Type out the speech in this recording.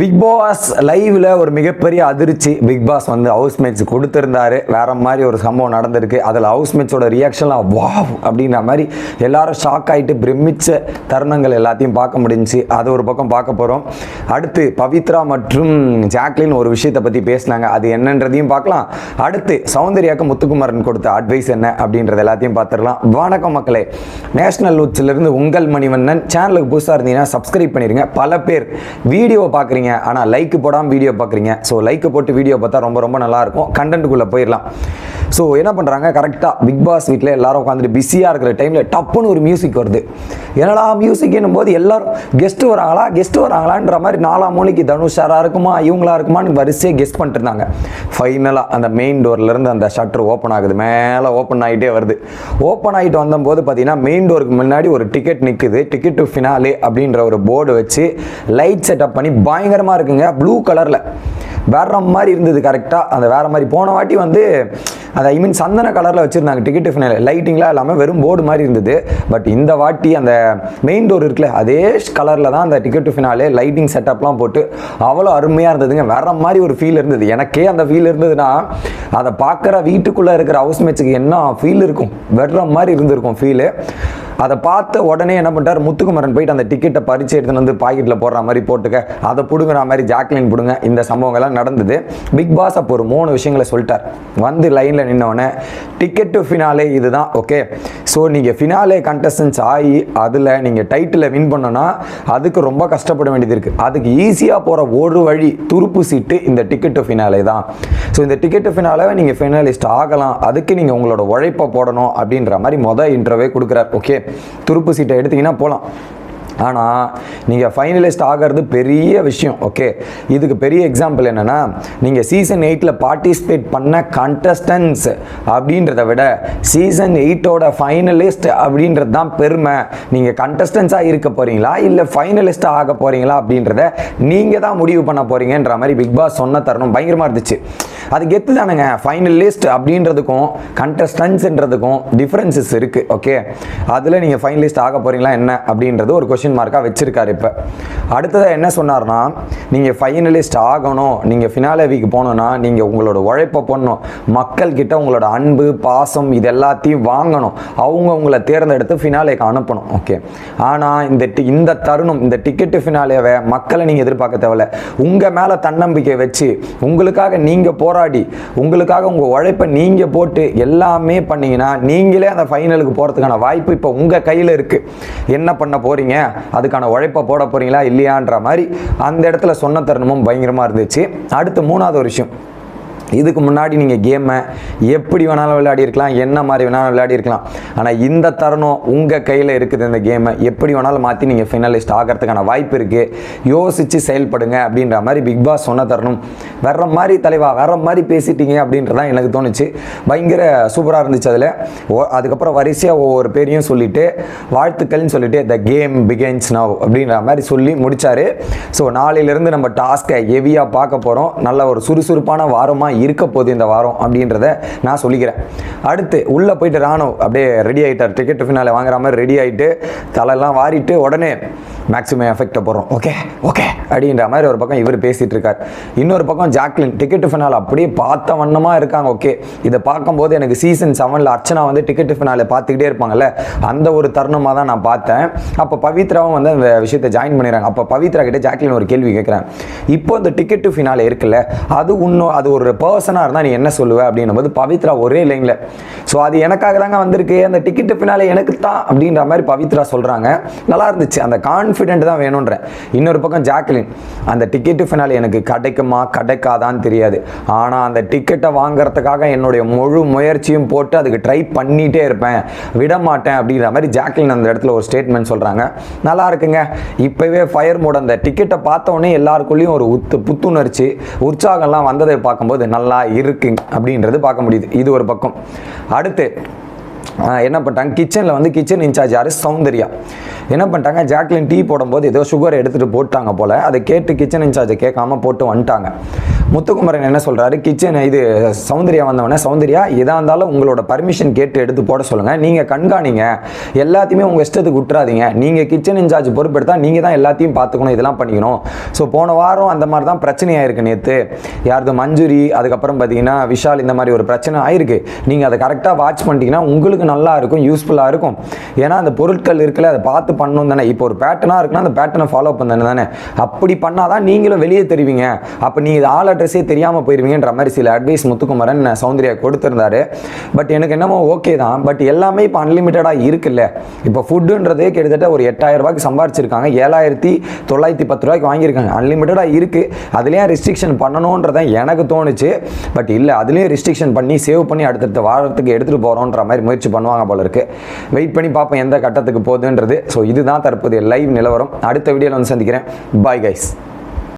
Big pass லைவ்ல ஒரு மிகப்பெரிய அதிர்ச்சி. பிக் பாஸ் வந்து ஹவுஸ் மேட்ச் கொடுத்திருந்தாரு. வேற மாதிரி ஒரு சம்பவம் நடந்திருக்கு. அதில் ஹவுஸ் மேட்சோட ரியாக்ஷன்லாம் வா அப்படின்ற மாதிரி எல்லாரும் ஷாக் ஆகிட்டு பிரமிச்ச தருணங்கள் எல்லாத்தையும் பார்க்க முடிஞ்சு அது ஒரு பக்கம் பார்க்க போகிறோம் அடுத்து பவித்ரா மற்றும் ஜாக்லின் ஒரு விஷயத்தை பற்றி பேசினாங்க. அது என்னன்றதையும் பார்க்கலாம். அடுத்து சௌந்தர்யாக்கு முத்துக்குமரன் கொடுத்த அட்வைஸ் என்ன அப்படின்றது எல்லாத்தையும் பார்த்துடலாம். வணக்கம் மக்களே. நேஷனல் இருந்து உங்கள் மணிவண்ணன். சேனலுக்கு புதுசாக இருந்தீங்கன்னா சப்ஸ்கிரைப் பண்ணிடுங்க பல பேர் வீடியோ பார்க்குறீங்க. ஆனால் லைக் போடாமல் வீடியோ பார்க்குறீங்க ஸோ லைக் போட்டு வீடியோ பார்த்தா ரொம்ப ரொம்ப நல்லா இருக்கும். கண்டென்ட்டுக்குள்ளே போயிடலாம் ஸோ என்ன பண்ணுறாங்க கரெக்டாக பிக் பாஸ் வீட்டில் எல்லாரும் உட்காந்துட்டு பிஸியாக இருக்கிற டைமில் டப்புன்னு ஒரு மியூசிக் வருது. என்னடா மியூசிக் போது எல்லாரும் கெஸ்ட்டு வராங்களா? கெஸ்ட் வராங்களான்ற மாதிரி நாலாம் மூலைக்கு தனுஷாரா இருக்குமா? இவங்களா இருக்குமான்னு வரிசையாக கெஸ்ட் பண்ணிட்டு இருந்தாங்க. ஃபைனலாக அந்த மெயின் டோர்லேருந்து அந்த ஷட்டர் ஓப்பன் ஆகுது. மேலே ஓப்பன் ஆகிட்டே வருது. ஓப்பன் ஆகிட்டு வந்தபோது பார்த்தீங்கன்னா மெயின் டோருக்கு முன்னாடி ஒரு டிக்கெட் நிற்குது டிக்கெட் டு ஃபினாலே அப்படின்ற ஒரு போர்டு வச்சு லைட் செட்டப் பண்ணி பயங்கரமாக இருக்குங்க. ப்ளூ கலரில் வேற மாதிரி இருந்தது கரெக்டாக அந்த வேற மாதிரி போன வாட்டி வந்து அந்த ஐ மீன் சந்தன கலரில் வச்சுருந்தாங்க டிக்கெட் ஃபினாலே லைட்டிங்லாம் இல்லாமல் வெறும் போர்டு மாதிரி இருந்தது. பட் இந்த வாட்டி அந்த மெயின் டோர் இருக்குல்ல அதே கலரில் தான் அந்த டிக்கெட் ஃபினாலே லைட்டிங் செட்டப்லாம் போட்டு அவ்வளோ அருமையாக இருந்ததுங்க. வேற மாதிரி ஒரு ஃபீல் இருந்தது. எனக்கே அந்த ஃபீல் இருந்ததுன்னா அதை பார்க்குற வீட்டுக்குள்ளே இருக்கிற ஹவுஸ் மேட்ச்சுக்கு என்ன ஃபீல் இருக்கும்? வெற மாதிரி இருந்திருக்கும் ஃபீலு அதை பார்த்த உடனே என்ன பண்ணிட்டார்? முத்துக்குமரன் போயிட்டு அந்த டிக்கெட்டை பறிச்சு எடுத்துன்னு வந்து பாக்கெட்டில் போடுற மாதிரி போட்டுக்க அதை பிடுங்குற மாதிரி ஜாக்லின் பிடுங்க இந்த சம்பவங்கள்லாம் நடந்தது. பிக் பாஸ் அப்போ ஒரு மூணு விஷயங்களை சொல்லிட்டார். வந்து லைனில் நின்னவொடனே டிக்கெட் டு ஃபினாலே இதுதான் ஓகே ஸோ நீங்கள் ஃபினாலே கண்டஸ்டன்ஸ் ஆகி அதில் நீங்கள் டைட்டில் வின் பண்ணோன்னா அதுக்கு ரொம்ப கஷ்டப்பட வேண்டியது இருக்குது அதுக்கு ஈஸியாக போகிற ஒரு வழி துருப்பு சீட்டு இந்த டிக்கெட் டு ஃபினாலே தான். ஸோ இந்த டிக்கெட்டு ஃபினாலே நீங்கள் ஃபைனலிஸ்ட் ஆகலாம். அதுக்கு நீங்கள் உங்களோட உழைப்பை போடணும் அப்படின்ற மாதிரி மொதல் இன்டர்வே கொடுக்குறார். ஓகே துருப்பு சீட்டை எடுத்தீங்கன்னா போகலாம் ஆனால் நீங்கள் ஃபைனலிஸ்ட் ஆகிறது பெரிய விஷயம் ஓகே இதுக்கு பெரிய எக்ஸாம்பிள் என்னென்னா நீங்கள் சீசன் எயிட்டில் பார்ட்டிசிபேட் பண்ண கண்டஸ்டன்ஸ் அப்படின்றத விட சீசன் எயிட்டோட ஃபைனலிஸ்ட் அப்படின்றது தான் பெருமை. நீங்கள் கண்டஸ்டன்ஸாக இருக்க போகிறீங்களா இல்லை ஃபைனலிஸ்ட்டாக ஆக போகிறீங்களா அப்படின்றத நீங்கள் தான் முடிவு பண்ண போகிறீங்கன்ற மாதிரி பிக் பாஸ் சொன்ன தருணம் பயங்கரமாக இருந்துச்சு. அது கெத்து தானுங்க. ஃபைனலிஸ்ட் அப்படின்றதுக்கும் கண்டஸ்டன்ஸ்ன்றதுக்கும் டிஃப்ரென்சஸ் இருக்குது ஓகே அதில் நீங்கள் ஃபைனலிஸ்ட் ஆக போகிறீங்களா என்ன அப்படின்றது ஒரு கொஷின் மார்க்காக வச்சிருக்காரு இப்போ. அடுத்ததாக என்ன சொன்னார்னா நீங்கள் ஃபைனலிஸ்ட் ஆகணும் நீங்கள் ஃபினாலே வீக் போகணுன்னா நீங்கள் உங்களோட உழைப்பை பண்ணணும் மக்கள்கிட்ட உங்களோட அன்பு பாசம் இது எல்லாத்தையும் வாங்கணும். அவங்க உங்களை தேர்ந்தெடுத்து ஃபினாலேக்கு அனுப்பணும். ஓகே ஆனால் இந்த டி- இந்த தருணம் இந்த டிக்கெட்டு ஃபினாலேவை மக்களை நீங்கள் எதிர்பார்க்க தேவையில்ல. உங்கள் மேலே தன்னம்பிக்கை வச்சு உங்களுக்காக நீங்கள் போராடி உங்களுக்காக உங்கள் உழைப்பை நீங்கள் போட்டு எல்லாமே பண்ணிங்கன்னா நீங்களே அந்த ஃபைனலுக்கு போகிறதுக்கான வாய்ப்பு இப்போ உங்கள் கையில் இருக்குது என்ன பண்ண போகிறீங்க அதுக்கான உழைப்பை போட போகிறீங்களா இல்லையான்ற மாதிரி அந்த இடத்துல சொன்ன தருணமும் பயங்கரமாக இருந்துச்சு. அடுத்து மூணாவது ஒரு விஷயம். இதுக்கு முன்னாடி நீங்கள் கேமை எப்படி வேணாலும் விளையாடி இருக்கலாம் என்ன மாதிரி வேணாலும் விளையாடி இருக்கலாம் ஆனால் இந்த தருணம் உங்கள் கையில் இருக்குது இந்த கேமை எப்படி வேணாலும் மாற்றி நீங்கள் ஃபைனலிஸ்ட் ஆகிறதுக்கான வாய்ப்பு இருக்குது யோசித்து செயல்படுங்க அப்படின்ற மாதிரி பிக் பாஸ் சொன்ன தருணம். வேற மாதிரி தலைவா வேற மாதிரி பேசிட்டீங்க அப்படின்றதான் எனக்கு தோணுச்சு. பயங்கர சூப்பராக இருந்துச்சு அதில். அதுக்கப்புறம் வரிசையாக ஒவ்வொரு பேரையும் சொல்லிவிட்டு வாழ்த்துக்கள்னு சொல்லிவிட்டு த கேம் பிகென்ஸ் நவ் அப்படின்ற மாதிரி சொல்லி முடித்தார் ஸோ நாளையிலேருந்து நம்ம டாஸ்க்கை ஹெவியாக பார்க்க போகிறோம் நல்ல ஒரு சுறுசுறுப்பான வாரமாக இருக்க போகுது இந்த வாரம் அப்படின்றத நான் சொல்லிக்கிறேன். அடுத்து உள்ளே போயிட்டு ராணுவ அப்படியே ரெடி ஆகிட்டார் டிக்கெட் ஃபினாலே வாங்குற மாதிரி ரெடி ஆகிட்டு தலையெல்லாம் வாரிட்டு உடனே மேக்ஸிமம் எஃபெக்டை போடுறோம். ஓகே ஓகே அப்படின்ற மாதிரி ஒரு பக்கம் இவர் பேசிகிட்டு இருக்கார். இன்னொரு பக்கம் ஜாக்லின் டிக்கெட் ஃபினால் அப்படியே பார்த்த வண்ணமாக இருக்காங்க. ஓகே இதை பார்க்கும்போது எனக்கு சீசன் செவனில் அர்ச்சனா வந்து டிக்கெட் ஃபினாலே பார்த்துக்கிட்டே இருப்பாங்கல்ல அந்த ஒரு தருணமாக தான் நான் பார்த்தேன். அப்போ பவித்ராவும் வந்து அந்த விஷயத்தை ஜாயின் பண்ணிடுறாங்க. அப்போ பவித்ரா கிட்டே ஜாக்லின் ஒரு கேள்வி கேட்குறேன் இப்போ இந்த டிக்கெட் ஃபினாலே இருக்குல்ல அது இன்னும் அது ஒரு பர் பர்சனாக இருந்தால் நீ என்ன சொல்லுவ அப்படின்னும் போது பவித்ரா ஒரே லைனில் ஸோ அது எனக்காக தாங்க வந்திருக்கு. அந்த டிக்கெட்டு ஃபினாலே எனக்கு தான் அப்படின்ற மாதிரி பவித்ரா சொல்கிறாங்க நல்லா இருந்துச்சு. அந்த கான்ஃபிடென்ட் தான் வேணுன்றேன் இன்னொரு பக்கம் ஜாக்லின் அந்த டிக்கெட்டு ஃபினாலே எனக்கு கிடைக்குமா கிடைக்காதான்னு தெரியாது. ஆனால் அந்த டிக்கெட்டை வாங்குறதுக்காக என்னுடைய முழு முயற்சியும் போட்டு அதுக்கு ட்ரை பண்ணிகிட்டே இருப்பேன். விட மாட்டேன் அப்படின்ற மாதிரி ஜாக்லின் அந்த இடத்துல ஒரு ஸ்டேட்மெண்ட் சொல்கிறாங்க நல்லா இருக்குங்க. இப்போவே ஃபயர் மூட அந்த டிக்கெட்டை பார்த்தோன்னே எல்லாருக்குள்ளேயும் ஒரு உத்து புத்துணர்ச்சி உற்சாகம்லாம் வந்ததை பார்க்கும்போது நல்லா இருக்கு அப்படின்றது பார்க்க முடியுது. இது ஒரு பக்கம். அடுத்து என்ன பண்ணிட்டாங்க? கிச்சனில் வந்து கிச்சன் இன்சார்ஜ் யார்? சௌந்தர்யா. என்ன பண்ணிட்டாங்க? ஜாக்லின் டீ போடும்போது ஏதோ சுகர் எடுத்துகிட்டு போட்டாங்க போல். அதை கேட்டு கிச்சன் இன்சார்ஜை கேட்காம போட்டு வந்துட்டாங்க. முத்துக்குமரன் என்ன சொல்கிறாரு கிச்சன் இது சௌந்தர்யா வந்தவொடனே சௌந்தர்யா எதாக இருந்தாலும் உங்களோட பர்மிஷன் கேட்டு எடுத்து போட சொல்லுங்கள் நீங்கள் கண்காணிங்க. எல்லாத்தையுமே உங்கள் இஷ்டத்துக்கு விட்டுறாதீங்க நீங்கள் கிச்சன் இன்சார்ஜ் பொறுப்பெடுத்தா நீங்கள் தான் எல்லாத்தையும் பார்த்துக்கணும் இதெல்லாம் பண்ணிக்கணும். ஸோ போன வாரம் அந்த மாதிரி தான் பிரச்சனையாக ஆயிருக்கு நேற்று யாரது? மஞ்சுரி அதுக்கப்புறம் பார்த்தீங்கன்னா விஷால் இந்த மாதிரி ஒரு பிரச்சனை ஆயிருக்கு. நீங்கள் அதை கரெக்டாக வாட்ச் பண்ணிட்டீங்கன்னா உங்களுக்கு நல்லா இருக்கும் யூஸ்ஃபுல்லாக இருக்கும். ஏன்னா அந்த பொருட்கள் இருக்குல்ல அதை பார்த்து பண்ணணும் தானே. இப்போ ஒரு பேட்டர்னாக இருக்குன்னா அந்த பேட்டர்னை ஃபாலோ பண்ணணும் தானே. அப்படி பண்ணால் தான் நீங்களும் வெளியே தெரிவிங்க. அப்போ நீங்கள் ஆள் அட்ரஸே தெரியாமல் போயிருவீங்கன்ற மாதிரி சில அட்வைஸ் முத்துக்குமரன் சௌந்தர்யா கொடுத்துருந்தாரு. பட் எனக்கு என்னமோ ஓகே தான். பட் எல்லாமே இப்போ அன்லிமிட்டடாக இருக்குல்ல. இப்போ ஃபுட்டுன்றதே கிட்டத்தட்ட ஒரு எட்டாயிரம் ரூபாய்க்கு சம்பாரிச்சிருக்காங்க. ஏழாயிரத்தி தொள்ளாயிரத்தி பத்து ரூபாய்க்கு வாங்கியிருக்காங்க. அன்லிமிட்டடாக இருக்குது அதுலேயும் ரெஸ்ட்ரிக்ஷன் பண்ணணுன்றதான் எனக்கு தோணுச்சு. பட் இல்லை அதுலேயும் ரெஸ்ட்ரிக்ஷன் பண்ணி சேவ் பண்ணி அடுத்தடுத்த வாரத்துக்கு எடுத்துகிட்டு போகிறோன்ற மாதிரி முயற்சி பண்ணுவாங்க போல இருக்கு. வெயிட் பண்ணி பார்ப்போம் எந்த கட்டத்துக்கு போகுதுன்றது. ஸோ இதுதான் தற்போதைய லைவ் நிலவரம். அடுத்த வீடியோவில் வந்து சந்திக்கிறேன். Bye guys